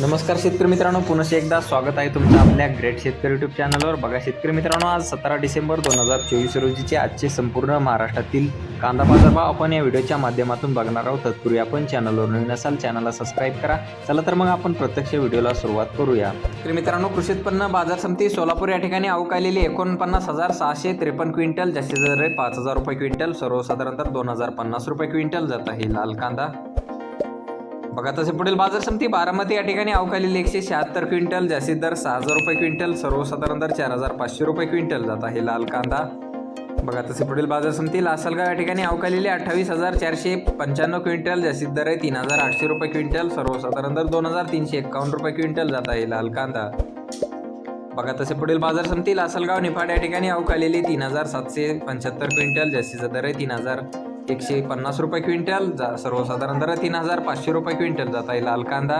नमस्कार शेतकरी मित्रांनो पुन्हा एकदा स्वागत आहे तुमचं आपल्या ग्रेट शेतकरी युट्यूब चॅनलवर बघा शेतकरी मित्रांनो आज सतरा डिसेंबर दोन हजार चोवीस रोजीचे आजचे संपूर्ण महाराष्ट्रातील कांदा बाजारभाव आपण या व्हिडिओच्या माध्यमातून बघणार आहोत. तत्पूर्वी आपण चॅनलवर नवीन असाल चॅनलला सबस्क्राईब करा. चला तर मग आपण प्रत्यक्ष व्हिडिओला सुरुवात करूया. शेतकरी मित्रांनो कृषी उत्पन्न बाजार समिती सोलापूर या ठिकाणी अवकालेली एकोणपन्नास हजार सहाशे त्रेपन्न क्विंटल जास्तीत जास्त पाच हजार रुपये क्विंटल. सर्वसाधारणतः दोन हजार पन्नास रुपये क्विंटल जात आहे. लाल कांदा बघा तसे पुढील बाजार समिती बारामती या ठिकाणी अवकालेली एकशे शहात्तर क्विंटल जास्तीत दर सहा हजार रुपये क्विंटल सर्वसाधारण दर चार हजार पाचशे रुपये क्विंटल जात आहे लाल कांदा. बघा तसे पुढील बाजार समिती लासलगाव या ठिकाणी अवकालेली अठ्ठावीस हजार चारशे पंच्याण्णव क्विंटल जास्तीत दर आहे तीन हजार आठशे रुपये क्विंटल सर्वसाधारण दर दोन हजार तीनशे एक्कावन्न रुपये क्विंटल जात आहे लाल कांदा. बघा तसे पुढील बाजार समिती लासलगाव निफाड या ठिकाणी अवकालेली तीन हजार सातशे पंच्याहत्तर क्विंटल जास्तीचा दर आहे तीन हजार एकशे पन्नास रुपये क्विंटल जा सर्वसाधारणतः तीन हजार पाचशे रुपये क्विंटल जात आहे लाल कांदा.